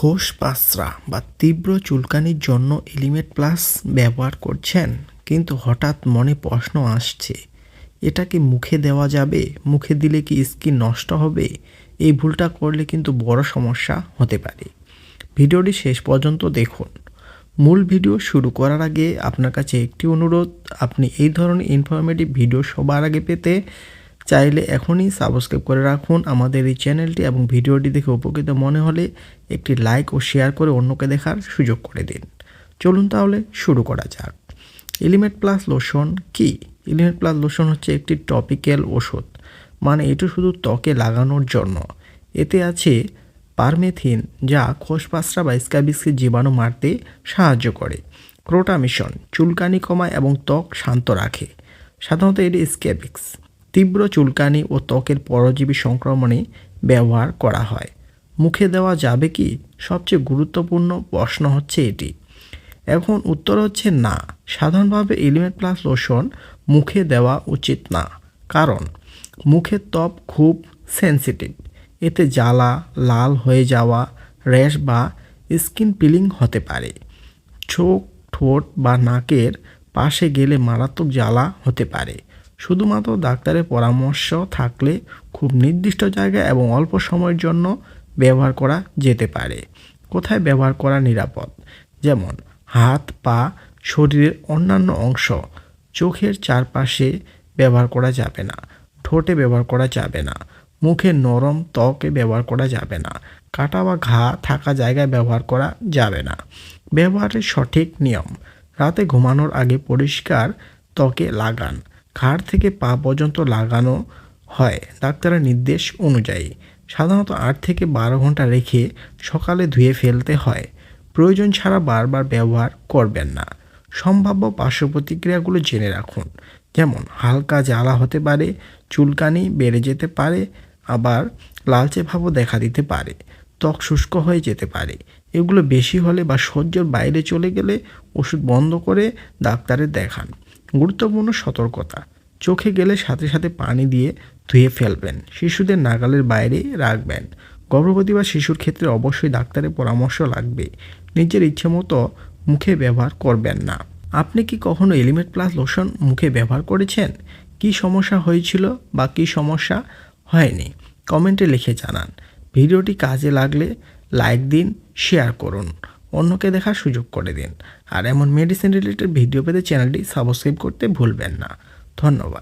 খোস পাসরা বা তীব্র চুলকানির জন্য এলিমেট প্লাস ব্যবহার করছেন। কিন্তু হঠাৎ মনে প্রশ্ন আসছে, এটা কি মুখে দেওয়া যাবে? মুখে দিলে কি স্কিন নষ্ট হবে? এই ভুলটা করলে কিন্তু বড় সমস্যা হতে পারে। ভিডিওটি শেষ পর্যন্ত দেখুন। মূল ভিডিও শুরু করার আগে আপনার কাছে একটি অনুরোধ, আপনি এই ধরনের ইনফরমেটিভ ভিডিও সবার আগে পেতে চাইলে এখনই সাবস্ক্রাইব করে রাখুন আমাদের এই চ্যানেলটি এবং ভিডিওটি দেখে উপকৃত মনে হলে একটি লাইক ও শেয়ার করে অন্যকে দেখার সুযোগ করে দিন। চলুন তাহলে শুরু করা যাক। এলিমেন্ট প্লাস লোশন কি? এলিমেন্ট প্লাস লোশন হচ্ছে একটি টপিক্যাল ওষুধ। মানে এটি শুধু ত্বকে লাগানোর জন্য। এতে আছে পারমেথিন যা খোসপাসরা বা স্ক্যাবিক্সের জীবাণু মারতে সাহায্য করে। ক্রোটামিশন চুলকানি কমায় এবং ত্বক শান্ত রাখে। সাধারণত এটি স্ক্যাবিক্স। তীব্র চুলকানি ও ত্বকের পরজীবী সংক্রমণে ব্যবহার করা হয়। মুখে দেওয়া যাবে কি? সবচেয়ে গুরুত্বপূর্ণ প্রশ্ন হচ্ছে এটি। এখন উত্তর হচ্ছে না। সাধারণভাবে এলিমেন্ট প্লাস লোশন মুখে দেওয়া উচিত না। কারণ মুখের ত্বক খুব সেন্সিটিভ। এতে জ্বালা, লাল হয়ে যাওয়া, র্যাশ বা স্কিন পিলিং হতে পারে। চোখ, ঠোঁট বা নাকের পাশে গেলে মারাত্মক জ্বালা হতে পারে। শুধুমাত্র ডাক্তারের পরামর্শ থাকলে খুব নির্দিষ্ট জায়গা এবং অল্প সময়ের জন্য ব্যবহার করা যেতে পারে। কোথায় ব্যবহার করা নিরাপদ? যেমন, হাত, পা, শরীরের অন্যান্য অংশ। চোখের চারপাশে ব্যবহার করা যাবে না। ঠোঁটে ব্যবহার করা যাবে না। মুখে নরম ত্বকে ব্যবহার করা যাবে না। কাটা বা ঘা থাকা জায়গায় ব্যবহার করা যাবে না। ব্যবহারের সঠিক নিয়ম। রাতে ঘুমানোর আগে পরিষ্কার ত্বকে লাগান। ঘাড় থেকে পা পর্যন্ত লাগানো হয়। ডাক্তারের নির্দেশ অনুযায়ী সাধারণত আট থেকে বারো ঘণ্টা রেখে সকালে ধুয়ে ফেলতে হয়। প্রয়োজন ছাড়া বারবার ব্যবহার করবেন না। সম্ভাব্য পার্শ্ব প্রতিক্রিয়াগুলো জেনে রাখুন। যেমন, হালকা জ্বালা হতে পারে, চুলকানি বেড়ে যেতে পারে, আবার লালচে ভাবও দেখা দিতে পারে, ত্বক শুষ্ক হয়ে যেতে পারে। এগুলো বেশি হলে বা সহ্যর বাইরে চলে গেলে ওষুধ বন্ধ করে ডাক্তারের দেখান। গুরুত্বপূর্ণ সতর্কতা। চোখে গেলে সাথে সাথে পানি দিয়ে ধুয়ে ফেলবেন। শিশুদের নাগালের বাইরে রাখবেন। গর্ভবতী বা শিশুর ক্ষেত্রে অবশ্যই ডাক্তারের পরামর্শ লাগবে। নিজের ইচ্ছে মতো মুখে ব্যবহার করবেন না। আপনি কি কখনো এলিমেন্ট প্লাস লোশন মুখে ব্যবহার করেছেন? কি সমস্যা হয়েছিল বা কি সমস্যা হয়নি? কমেন্টে লিখে জানান। ভিডিওটি কাজে লাগলে লাইক দিন, শেয়ার করুন। অন্যকে দেখার সুযোগ করে দিন। আর এমন মেডিসিন রিলেটেড ভিডিও পেতে চ্যানেলটি সাবস্ক্রাইব করতে ভুলবেন না। ধন্যবাদ।